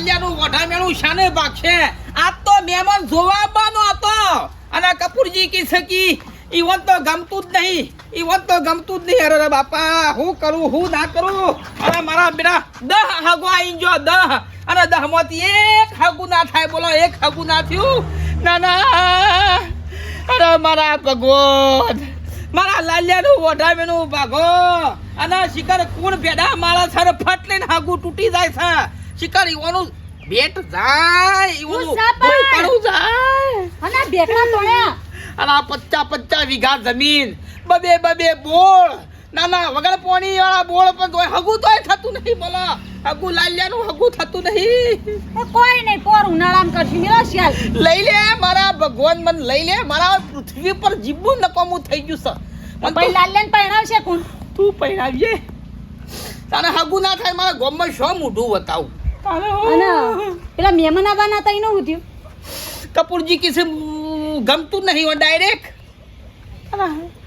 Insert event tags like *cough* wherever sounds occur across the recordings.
લાલિયાનું વઢામેણું શાને ભાગશે? આ તો મહેમાન જોવાબાનો હતો. અને કપૂરજી કી સકી ઈવન તો ગમતું જ નહીં. ઈવન તો ગમતું જ નહીં. અરે બાપા, હું કરું, હું ના કરું? અને મારા બેટા દહ હગો આવી ગયો, દહ. અને દહમાંથી એક હગું ના થાય. બોલો, એક હગું ના થયું? ના ના. અરે, મારા ભગવાન. મારા લાલિયાનું વઢામેનું ભાગો. અને શિખર કુણ ભેડા મારા સર ફટ લઈને હાગું તૂટી જાય છે. શિખર ઈવાનું બેટ જાય ઈવાનું. પડું જાય. અને ભેખડા તોડ્યા અને આ પચ્ચા પચ્ચા વીઘા જમીન. બબે બબે બોળ. ના ના વગર પોણી વાળા બોળ પણ તોય હગું તોય થતું નહીં બોલો હગું લાલિયાનું હગું થતું નહીં. કોઈ નહીં પોર ઉનાળામાં કરશું. મેળો શિયાળ. લઈ લે મારા ભગવાન મને લઈ લે. મારા પૃથ્વી પર જીવવું નકામું થઈ ગયું સર પણ ભાઈ લાલ્યાને પહેરાવશે કોણ? તું પહેરાવીએ તારે હગું ના થાય મારા ગામમાં શું મોઢું બતાવું અને પેલા મહેમાન આવવાના હતા એનું શું થયું? કપૂરજી કિસે ગમતું નહીં હોય ડાયરેક્ટ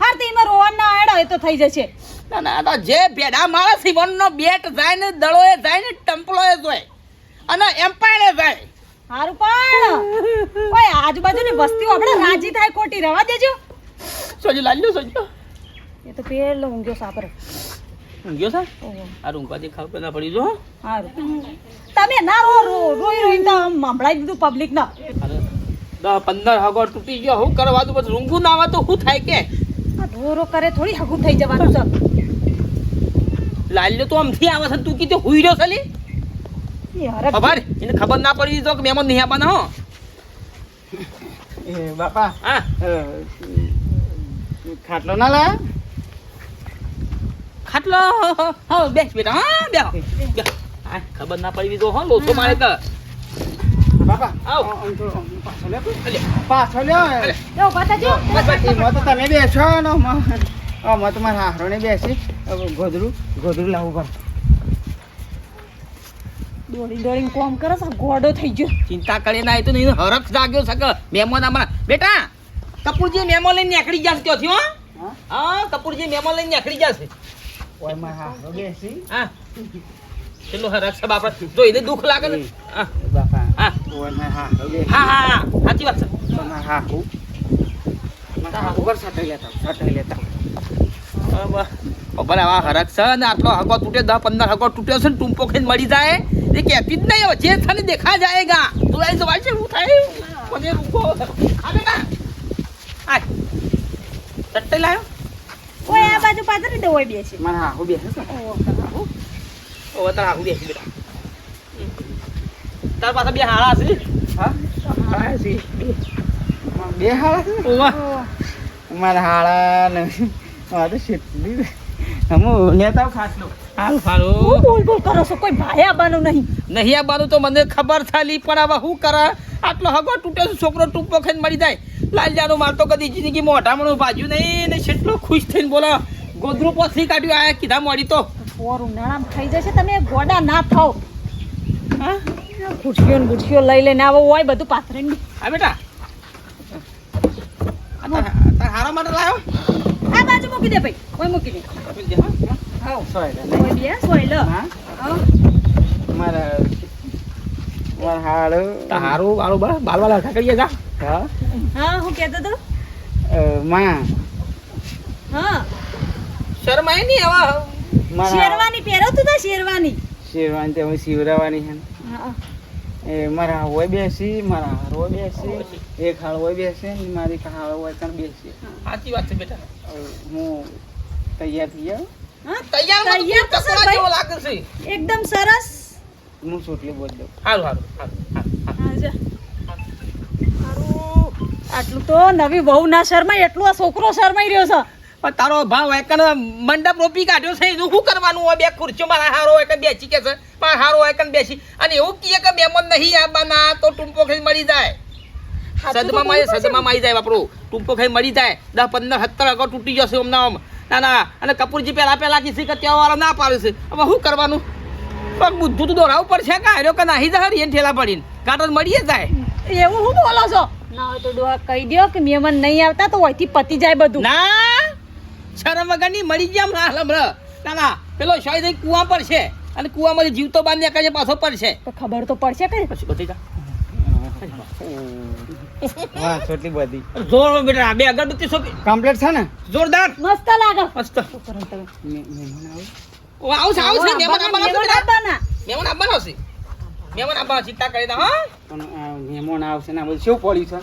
હાર તો એમાં રોવાન ના આડો એ તો થઈ જશે. ના ના તો જે ભેડા માણસ ઈવનનો બેટ જાય ને દળોએ જાય ને ટંપલોએ જાય. અને એમ્પાયરે જાય. સારું પણ. આજુબાજુ આજુબાજુની વસ્તીઓ આપણે રાજી થાય ખોટી રવા દેજો. સોજી લાલ્યો સોજી. એ તો પેલો ઊંઘ્યો સાપર. ઊંઘ્યો છે? આ ઊંઘવાથી ખાવ ના પડી જો તમે ના રો રો રોઈ રોઈને તો આમ સંભળાઈ દીધું પબ્લિક ના. અરે દસ પંદર હગોર તૂટી ગયો હું કરવા દઉં પછી ઊંઘું ના આવે તો શું થાય કે? આ રો રો કરે થોડી હગું થઈ જવાનું છે. લાલ્યો તો આમથી આવે છે તું કીધું હુઈ રહ્યો એ ખબર? એને ખબર ના પડી તો કે મહેમાન નહીં આવવાના હો. એ બાપા હા. ખાટલો ના લાયા? ખાટલો. હા બેસ બેટા હા બે. ખબર ના પડી તો હો લોચો મારે તો. બાપા આવ. આમ તો પાછો લે તું. અલે, પાછો લ્યો. અલે. પાછા જો. એમાં તો તમે બેસો ને આમાં તમારે હાહરોને બેસી. ગોધરું ગોધરું લાવવું પડે દોડી દોડીને કોમ કરો છો ગોડો થઈ ગયો. ચિંતા કરી ના તો નહીં હરખ જાગ્યો છે કે મહેમાન હમણાં બેટા કપૂરજી મેમો લઈને નીકળી જશે ત્યાંથી હો. હા? હા કપૂરજી મેમો લઈને નીકળી જશે ઓય બેસી હા. બાપા. જોઈને દુઃખ લાગે ને. હા. બાપા. હા. ઓય હા હા હા સાચી વાત છે. તમારા હાહુ મારા હાહુ પર સટાઈ લેતા સટાઈ લેતા બરાબર ખબર આવા હરખ છે ને આટલો હગો તૂટે દસ પંદર હગો તૂટ્યો છે ને ટૂંપો ખાઈને મળી જાય. એ કહેતી જ નહીં જે થને દેખા જાયગા. તું એ સવાલ છે હું થાય. મને રૂકો આ બેટા. આ ચટ્ટે લાયો. કોઈ આ બાજુ પાછળ દે હોય બેસી. મારા હાહુ બેસે છે. ઓ તાર આવું બેસી બેટા. તાર પાસે બે હાળા છે હા? હા છે બે. હાળા છે? ઓવા મારા હાળા ને મારે તો શેટલી હું લેતા આવું ખાટલો. હાલ હું બોલ બોલ કરો છો? કોઈ ભાઈ આવવાનું નહીં. નહીં આવવાનું તો મને ખબર થાલી પણ હવે શું કરે? આટલો હગો તૂટે છે છોકરો ટૂંપો ખાઈને મળી જાય. લાલજાનું માર તો કદી જિંદગી મોઢામણું બાજુ નહીં ને કેટલો ખુશ થઈને બોલો ગોદરું પોથરી કાઢ્યું આયા કીધા મળી તો. પોર ઉનાળામાં થઈ જશે તમે ગોડા ના થાવ. હા? ખુરશીઓ ને ગુરશીઓ લઈ લઈને આવો હોય બધું પાથરીને હા બેટા. હારા માટે લાયો? આ બાજુ મૂકી દે ભાઈ કોઈ મૂકી દે. હા સોયલા. કોઈ બે સોય હા. હા. મારા મારા હાડો તાર હારું હારું બા બાલ બાલ હરખા જા હા હા હું કહેતો તો માં હા શરમાય નહીં હવે મારા શેરવાની પહેરવતું તો શેરવાની શેરવાની તે હું શિવરાવાની છે હા એ મારા હોય બેસી મારા હારો બેસી એક હાળ હોય બેસે ને મારી હાળ હોય ત્યાં બેસી સાચી વાત છે બેટા હું તૈયાર થઈ જાઉં તૈયાર તૈયાર તો લાગે છે એકદમ સરસ હું ચોટલી બોલ દઉં. હારું હારું હારું હારું, હારું. હા જા. હારું. આટલું તો નવી વહુ ના શરમાય એટલું આ છોકરો શરમાઈ રહ્યો છે. પણ તારો ભાવ એકન મંડપ રોપી કાઢ્યો છે એનું શું કરવાનું હોય? બે ખુરશીઓ મારા હારો બેસી કે છે. મારા હારો એકન બેસી. અને એવું કે મહેમાન નહીં આવવાના તો ટૂંપો ખાઈ મળી જાય. સદમાં બોલવું સદમાં આવી જાય બાપરો ટૂંપો ખાઈ મળી જાય. દસ પંદર સત્તર અગાઉ તૂટી જશે આમ. ના ના અને કપૂરજી પહેલા પેલા કીધી કે ત્યાં વાળા ના પાડે છે. હવે શું કરવાનું? પગ બુદ્ધું તો દોરાવું પડશે કે હાર્યો કે નાહી જાય એને ઠેલા પડીને. કાંટો મળીએ જાય. એવું હું બોલો છો? ના હોય તો ડોહા કહી દ્યો કે મહેમાન નહીં આવતા તો ઓયથી પતી જાય બધું. ના! શરમ વગરની મળી ગયા હમણાં હમણાં. ના ના. પેલો શાયદ કુવા પર છે અને કુવામાંથી જીવતો બાર નીકળે પાછો પડશે. તો ખબર તો પડશે કઈ પછી બધી જા. વાહ ચોટલી બધી. જોર બેટા બે અગરબત્તી સોંપી. કમ્પ્લીટ છે ને? જોરદાર. મસ્ત લાગે. મસ્ત. મહેમાન આવે. ઓ આવો, છે મહેમાન બેટા. આવવાના. મહેમાન આવવાનો છે મહેમાન આવવાનો ચિંતા કરી દો હા. પણ મહેમાન આવશે ને બધું શું પડ્યું છે?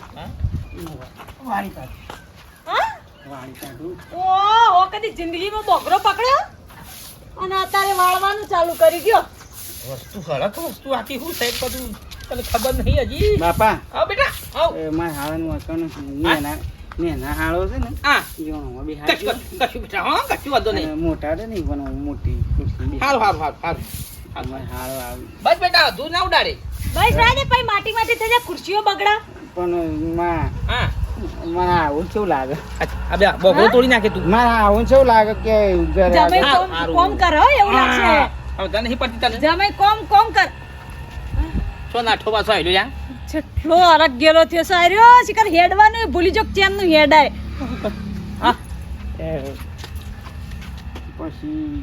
વાળી કાઢ. હા? વાળી કાઢું. ઓહો, કદી જિંદગીમાં બોગરો પકડ્યો? અને અત્યારે વાળવાનું ચાલુ કરી ગયો વસ્તુ ખરા વસ્તુ આખી શું સાહેબ બધું તને ખબર નહીં હજી? બાપા આવ બેટા આવ. એ મારા નેના હાળો છે ને હા. જોણો બી કશું કશું કશું બેટા હા કશું વાંધો નહીં. મોટા છે ને પણ મોટી ખુરશી બી. હારું હારું હારું હારું. અમારે હાળો આવે. બસ બેટા તું ના ઉડાડે. બસ રાડે પછી માટી માટી થઈ જાય ખુરશીઓ બગડા. પણ માં હા. મારા આવું કેવું લાગે? આ બે બોગડો તોડી નાખે તું. મારા આવું કેવું લાગે કે જમે કોમ કોમ કર એવું લાગશે. હવે તને નહીં પડતી તને? જમે કોમ કોમ કર. છો નાઠો પાછો આવેલો યા છેટલો અરગ ગેલો થયો સાર્યો શિખર હેડવાનું ભૂલી જો ચેમનું હેડાય. હા. એ, પછી?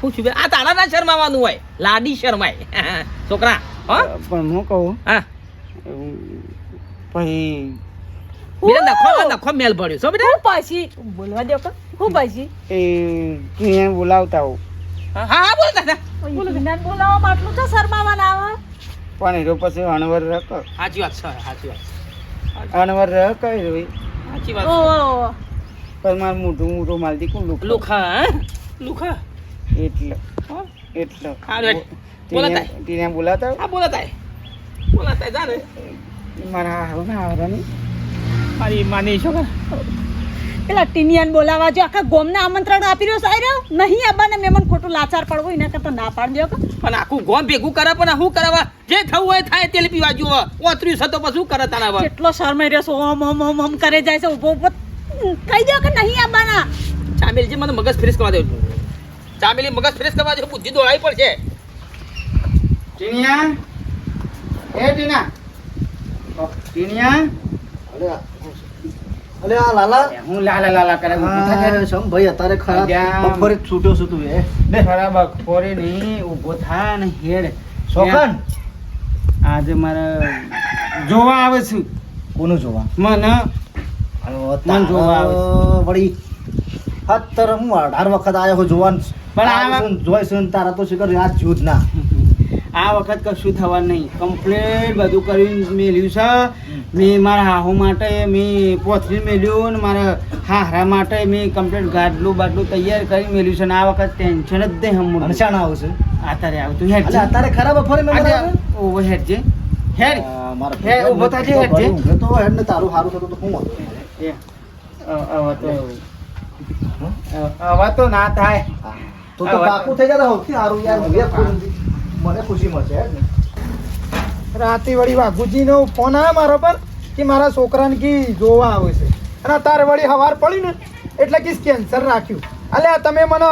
પૂછ્યું બે. આ તારા ના શરમાવાનું હોય. લાડી શરમાય. *laughs* છોકરા હા? પણ હું કહું? હા. પછી? બેટા નખો નખો મેલ પડ્યો છો બેટા. હું પછી? બોલવા દો હું પછી? એ બોલાવતા હા હા બોલ દાદા વિજ્ઞાન બોલાવવામાં આટલું તો શરમાવાના આવે પણ એનો પછી અણવર રક સાચી વાત છે સાચી વાત. અણવર કઈ રહ્યો સાચી વાત ઓહો પણ માર મોટું મોટું માલતી કોણ લુખ? લુખા હા? લુખા? એટલે. હા? એટલે. હારું, બોલાતા. તીને બોલાતા હા બોલાતા બોલાતા જાને મારા હારો ના આવવાની મારી માની છોકરા પેલા ટીનિયાન બોલાવા જો આખા ગોમને આમંત્રણ આપી રહ્યો સાહેબ. નહીં આવવાને મેમન ખોટું લાચાર પડવો એના કરતા ના પાડ કે? પણ આખું ગોમ ભેગું કરે પણ શું કરાવવા જે થવું હોય થાય તેલ પીવા જુઓ. ઓતર્યું છે તો પછી શું કરે તારા પર કેટલો શરમાઈ રહ્યો છો ઓમ ઓમ ઓમ ઓમ કરે જાય છે ઊભો ઊભો. કહી દો કે નહીં આવવાના ચામેલજી મને મગજ ફ્રેશ કરવા દે. ચામેલી મગજ ફ્રેશ કરવા દે બુદ્ધિ દોડાઈ પડશે. ટીનિયા? એ ટીના. ટીનિયા? ટીનિયા અલે આ લાલા. હું લાલા લાલા કરે આ કરે. ભાઈ અત્યારે ખરા. બપોરે છૂટ્યો છું તું એ. બે ખરા બપોરે નહીં ઊભો થા ને હેડ. આજે મારે જોવા આવે છે. કોનું જોવા? મને. મન જોવા આવે વળી. અત્યારે હું અઢાર વખત આવ્યો છું જોવાન. પણ આ તારા તો શીખર યાદ જૂથ ના આ વખત કશું થવાનું નહીં. કમ્પ્લીટ બધું કરીને મેલ્યું છે. મેં મારા હાહુ માટે મેં પોથરી મેળ્યું ને મારા હાહરા માટે મેં કમ્પ્લીટ ગાડલું બાટલું તૈયાર કરી મેળ્યું છે ને આ વખત ટેન્શન જ નહીં હમણાં અડચણ આવશે અત્યારે આવતું હેડ અત્યારે ખરાબ બપોરે મેં ઓવર હેડ જે હેડ મારા ઊભો ઊભો થાજે, હેડ જે. તો હેડ ને તારું હારું થતું તો હું. એ, હવે તો અ- તો ના થાય. તો તો બાકુ થઈ જતા હોતી હારું યાર મને ખુશી મળશે હેડ ને રાતે વળી વાઘુજીનો ફોન આવ્યો મારા પર કે મારા છોકરાને કી જોવા આવે છે. અને તારે વળી હવાર પડી ને એટલે કે કેન્સર રાખ્યું અલે તમે મને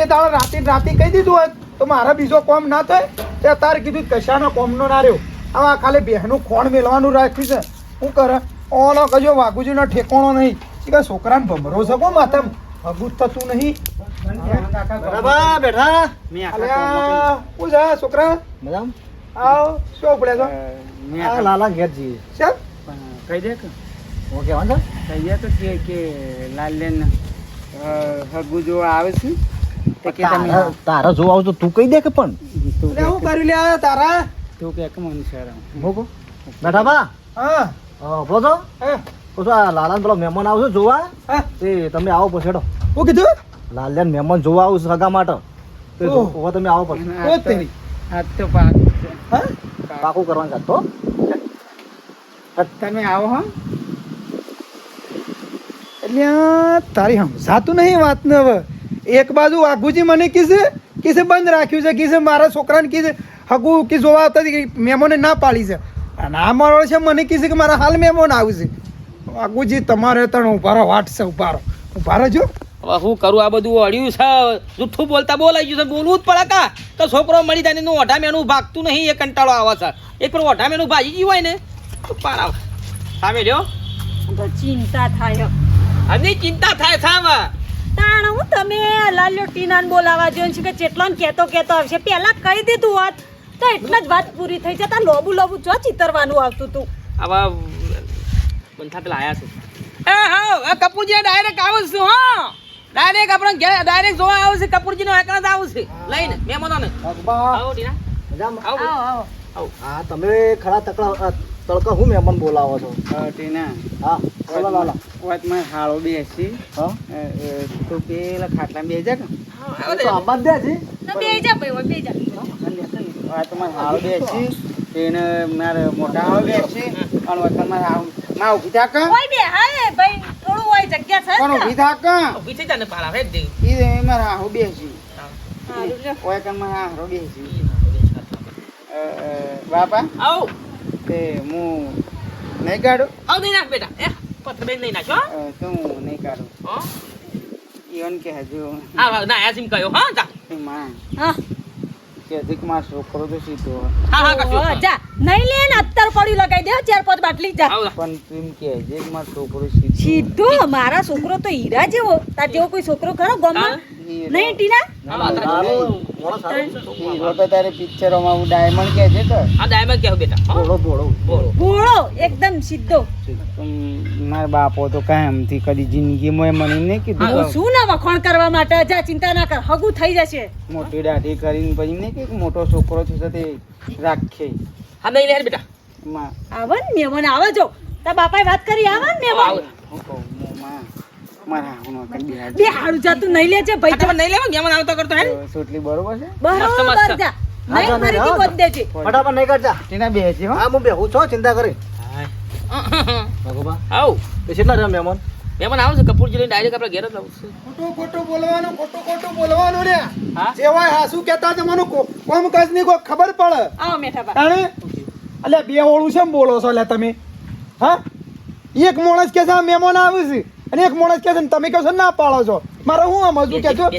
એ દાડો રાતે રાતે કહી દીધું હોય તો મારા બીજો કોમ ના થાય? તે અત્યારે કીધું કશાનો કોમનો ના રહ્યો. આવા ખાલી બહેનું ખોણ મેળવાનું રાખ્યું છે. શું કરે ઓનો કજો વાઘુજીનો ઠેકોણો નહીં. કે છોકરાને ભમરો છે કો માથામાં હગું થતું નહીં. બરાબર બેઠા. છોકરા. મજામાં આવ શું પડે છો? આ લાલા ઘેર જઈએ સર કહી દે કે. ઓકે વાંધો છે? કહી દે તો કે કે લાલેન હગુ જો આવે છે? તો કે તમે તારા જો જોવા આવું તો તું કહી દે કે પણ? તું હું કરી લે તારા? તું કે કે મને શરમ મોકો બેઠા બા હા. હા. તો આ લાલાન પેલો મહેમાન આવશે જોવા? એ તમે આવો પછી હું કીધું? લાલ્યાને મહેમાન જોવા આવું છે સગા માટે. તે તમે આવો પછી. આ તો- તેરી. આ તો પાક. હા? પાકું કરવાનું કાઢતો તમે આવો હા. એટલે તારી સમજાતું નહીં વાત ને હવે. એક બાજુ વાઘુજી મને કીધે કીધે બંધ રાખ્યું છે કીધે મારા છોકરાને કીધે હગુ કી જોવા આવતા હતી કે મેમોને ના પાડી છે. અને આ મારો છે મને કીધે કે મારા હાલ મેમોન આવશે. વાઘુજી તમારે તણ ઉભારો વાટ છે ઉભારો ઉભારો જો હવે હું કરું આ બધું અડ્યું છે? જુઠ્ઠું બોલતા બોલાઈ ગયું છે. બોલવું જ પડે કા? તો છોકરો મળી જાય એનું ઓઢા મેનું ભાગતું નહીં એ કંટાળો આવે છે. એક પેલું ઓઢા મેનું ભાજી ગયું હોય ને તો પાર આવે સામે લ્યો. ચિંતા થાય. અને ચિંતા થાય સામે તાણ હું તમે લાલ્યો ટીનાને બોલાવા જોઈએ છે કે ચેટલો ને કેતો કેતો આવશે. પહેલા કહી દીધું હોત તો એટલા જ વાત પૂરી થઈ જતા. લોબુ લોબુ જો ચિતરવાનું આવતું તું. આવા બંથા પેલા આયા છે. એ હા કપૂરજી ડાયરેક્ટ આવું છું હા. ડાયરેક્ટ આપણે ઘેર ડાયરેક્ટ જોવા આવશે કપૂરજીનો કપૂરજી નો એકલા જ આવશે લઈને મહેમાનોને આવો ટીના. મજામાં? આવો આવો આવો. હા તમે ખરા તકડા તડકા હું મહેમાન બોલાવો છો? ટીના. હા બોલો લાલા વાતમાં હાળો બેસી. હા? અ, પેલા ખાટલા બે જા તો આમાં દે છે તો બે જા ભાઈ બે જા વાતમાં હાળો બેસી. તેને મારે મોટા હાળો બેસી. અને વખત મારે હાવમાં ઊભી થા કા? હોય બે ભાઈ. હોય છે પણ? ઊભી થા કા? ઊભી થઈ જા ને પાલા હેડ દે. ઈ મારે હાહુ બેસી હારું લ્યો. ઓય કન મારે હાહરો બેસી અ, અ, બાપા? આવ. તે હું નહીં કાઢું? આવ નહીં નાખ બેટા. એ પત્ર બેન નહીં નાખો અ, તો હું નહીં કાઢું. હો. ઈવન કે હજુ. હા હા ના એમ કહ્યો હા જા. માં હા. કે હજી કે મારો છોકરો તો સીધો. હા હા કશું જા. નહીં લે ને અત્તર પડ્યું લગાઈ દે ચાર પાંચ બાટલી જા. પણ તું કે હજી કે છોકરો સીધો મારા છોકરો તો હીરા જેવો. તાર જેવો કોઈ છોકરો ખરો ગામમાં? નહીં ટીના? હીરો. તો તારે પિક્ચરોમાં હું ડાયમંડ કે છે કે? આ ડાયમંડ કેવું બેટા. ભોળો ભોળો ભોળો એકદમ સીધો. મારા બાપો તો કાયમથી કદી જિંદગીમાં મને નહીં કીધું હું શું ના વખાણ કરવા માટે? જા ચિંતા ના કર. હગું થઈ જશે. મોટી દાઢી કરીને પછી નહીં કે મોટો છોકરો છે તે રાખે. હા નહીં લે બેટા. માં. આવો ને આવે જો. તાર બાપાએ વાત કરી આવે ને આવો મહેમાન હું કહું હું માં મારા હાહુનો કરી બે બે હાડું જાતું નહીં લેજે ભાઈ તમે નહીં લેવા? મહેમાન આવતો કરતો હે? તો સોટલી બરોબર છે? બરોબર જા. નહીં જા, દેજે. ફટાફટ કરતા તેના બે હા. હું બેહું છો ચિંતા કરી. ભગોબા આવો. એ કેટલા રહ્યા મહેમાન? મહેમાન આવો છે કપૂરજી લઈને ડાયરેક્ટ આપણે ઘેર જ આવું ખોટું ખોટું બોલવાનું ખોટું ખોટું બોલવાનું રે. હા? હાસુ કહેતા જમાનું કોમ કાજની કોઈ ખબર પડે? આવો મેઠા બા તાણે અલ્યા બે ઓળું છે બોલો છો અલ્યા તમે. હા? એક માણસ કે છે આ મહેમાન આવે છે. અને એક માણસ કે છે તમે કહો છો ના પાડો છો. મારે હું આમ હજુ કે છો.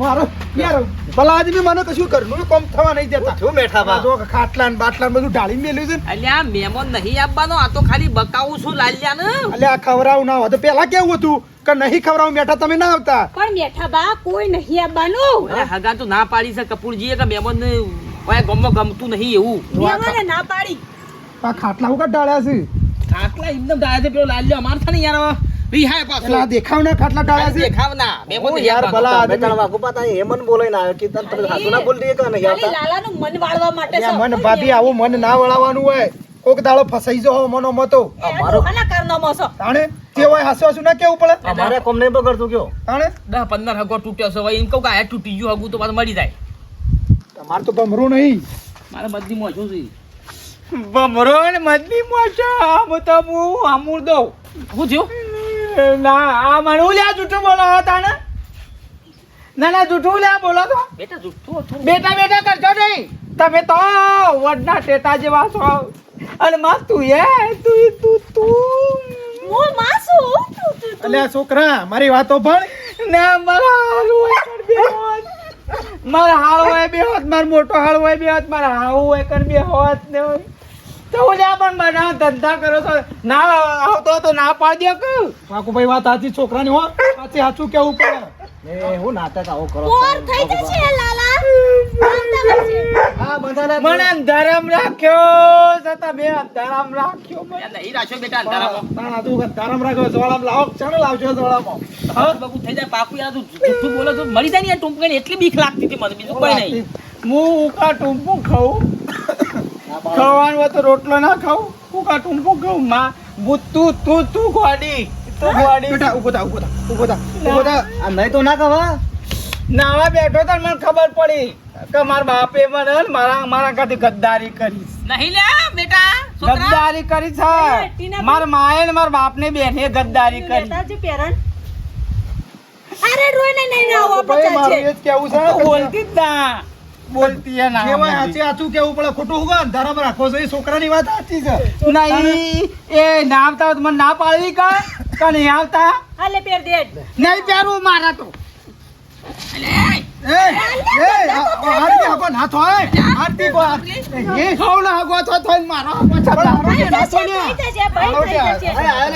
મારો યાર ભલા આદમી મને કશું કરનું કોમ થવા નહીં દેતા. શું મેઠા બા. જો ખાટલા ને બાટલા બધું ઢાળી મેલ્યું છે અલ્યા મહેમાન નહીં આવવાનો આ તો ખાલી બકાવું છું લાલ્યા ને અલ્યા આ ખવડાવું ના હોય તો પેલા કેવું હતું કે નહીં ખવરાવું બેઠા તમે ના આવતા. પણ મેઠા બા કોઈ નહીં આવવાનું અરે હગા તો ના પાડી છે કપૂરજીએ કે મહેમાન ને ઓય ગામમાં ગમતું નહીં એવું. મહેમાને ના પાડી. આ ખાટલા ઉપર ઢાળ્યા છે? આટલા એકદમ ડાયા છે પેલો લાલ્યો અમાર થાય ને યાર રિહાય પાછો. એલા દેખાવ ના ખાટલા ઢાળ્યા છે. દેખાવ ના હું બોલ યાર. ભલા આદમી. બેટા એ મન હેમન બોલાઈને આવ્યો કે તને તમે હાસુ ના દે કે ને યાર લાલાનું મન વાળવા માટે છે. મન ભાભી આવું મન ના વળાવવાનું હોય. કોક દાડો ફસાઈ જો મનો મતો. અમારો કલાકારનો મોસો તાણે? તે હોય હાસુ હાસુ ના કેવું પડે? અમારે કોમ નહીં બગડતું કયો? તાણે? દસ પંદર હગો તૂટ્યો છે એમ કહું કે આ તૂટી ગયું હગું તો પાછું મળી જાય. તમારે તો ભમરું નહીં. મારે બધી મોજું છે. ભમરો ને મદની મોચા આમ તો હું આમુર દઉં. હું જો ના આ મને લ્યા જૂઠું બોલો તાને ના ના જૂઠું લ્યા બોલો તો. બેટા જૂઠું હતું. બેટા બેટા કરજો નહીં. તમે તો વડના ટેટા જેવા છો. અને માં તું એ તું તું તું. હું માસુ? તું, તું, તું. અલ્યા છોકરા મારી વાતો ભણ. ના મારા હાલ હોય કર બે હોત. મારા હાલ હોય બે હોત મારો મોટો હાલ હોય બે હોત મારા હાવ હોય કર બે હોત ને. તો ઓલ્યા પણ બનાવ ધંધા કરો ના આવતો તો ના પાડ્યો કે. વાકુભાઈ વાત સાચી છોકરાની હો. સાચી સાચું કેવું પડે? એ હું નાટક આવો કરો. બોર થઈ જશે લાલા. આવતા વર્ષે. હા બધાને મને ધરમ રાખ્યો છતાં બે ધરમ રાખ્યો. મને. નહીં રાખ્યો બેટા અંધારામાં. તાણા તું તારામ રાખો જવાળામાં લાવો. ચાલો લાવજો જવાળામાં? હવે બગુ થઈ જાય પાકું યાર તું બોલો છો મળી જાય ને ટૂંક ટૂંપકાની એટલી બીક લાગતી હતી મને બીજું કોઈ નહીં. હું ઉકા ટૂંપું ખાઉં. ખાવાનું હોય તો રોટલો ના ખાઉં કાટું હું ખાઉં? માં ભૂત તું તું તું ગોડી તું ગોડી બેટા ઊભો થા ઊભો થા ઊભો થા ઊભો થા. આ નહીં તો ના ખાવા? નાવા બેઠો તો મને ખબર પડી કે મારા બાપે મને મારા મારા કાંથી ગદ્દારી કરી. નહીં લે બેટા ગદ્દારી કરી એ, છે મારા માએ ને મારા બાપને બેને ગદ્દારી કરી. પેરણ અરે રોઈને નહીં આવો આપણે આપણે મારું એ જ કેવું છે. બોલતી જ ના. બોલતી હે ના કેવાય સાચી સાચું કેવું પડે? ખોટું હું કહું? રાખો છો એ છોકરાની વાત સાચી છે. નહીં એ ના આવતા મને ના પાડવી કા? કા નહીં આવતા? હાલે પેર દે. નહીં પેરું મારા તો.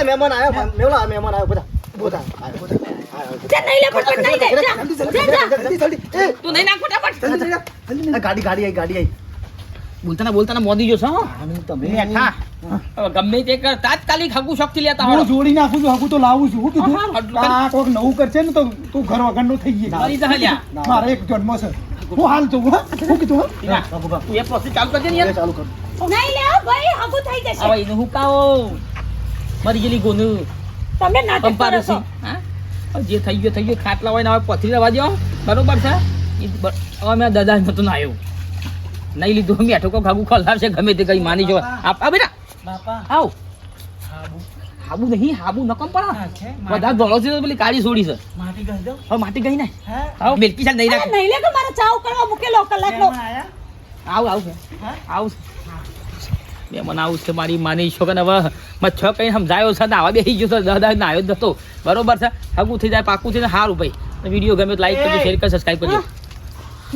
મહેમાન આવ્યો મહેમાન આવ્યો બધા. ઊભો થા, ઊભો થા. જા નહીં લે ફટફટ નહીં લે જા જા, જા જલ્દી જલ્દી. એ. તું નહીં નાખ ફટાફટ. જલ્દી જલ્દી આ ગાડી ગાડી આવી ગાડી આવી બોલતા ના બોલતા ના મોદી જો તમે ગમે તે કર તાત્કાલિક હગું શોખથી લેતા હું જોડી નાખું છું હગું તો લાવું છું. હું હા, હા, કીધું આ કોઈક નવું કરશે ને તો તું ઘર વગરનો થઈ ગઈ મારી એક જન્મ છે. હું હાલ તો હું. કીધું તું એ પ્રોસેસ ચાલુ કરજે ને યાર. ચાલુ કર. નહીં લે ભાઈ હગું થઈ જશે. હવે એનું હું કાઓ મરી ગયેલી ગોનું. તમે નાટક પંપા કરો છો. હા? જે થઈ ગયો થઈ ગયો ખાટલા હોય ને હવે પથરી રહેવા દો બરોબર છે? હવે મેં દાદા નતું ના આવ્યું નહીં લીધું મેં ઠોકો ખાગું છે ગમે તે કઈ માની જો. આ બેટા. બાપા. આવ. હાબુ. નહીં હાબુ નકમ પડે બધા ધોળો છે પેલી કાળી છોડી છે. માટી ગઈ દો. હવે માટી ગઈ ને. હા? આવ મિલકી ચાલ નહીં રાખ. નહીં લે કે મારે ચાવ કરવા મૂકેલો કલાક લો આવ આવ? આવ બે મને આવું છે મારી માની છોકરાને હવે મેં છ કઈ સમજાયો છે ને આવા બેસી ગયો છે દાદા નાયો જ નતો. બરોબર છે? હગું થઈ જાય પાકું થઈ જાય સારું ભાઈ વીડિયો ગમે તો લાઈક કરજો શેર કરજો સબસ્ક્રાઈબ કરજો.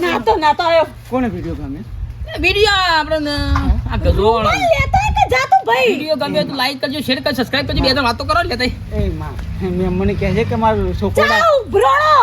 ના તો ના તો આવ્યો કોને વીડિયો ગમે વીડિયો આપણે આ કે ભાઈ? વીડિયો ગમે તો લાઈક કરજો શેર કરજો સબસ્ક્રાઈબ કરજો બે ત્રણ વાતો કરો લેતા તઈ. એ માં મેં મને કહે છે કે મારો છોકરો ચાવ ભ્રણો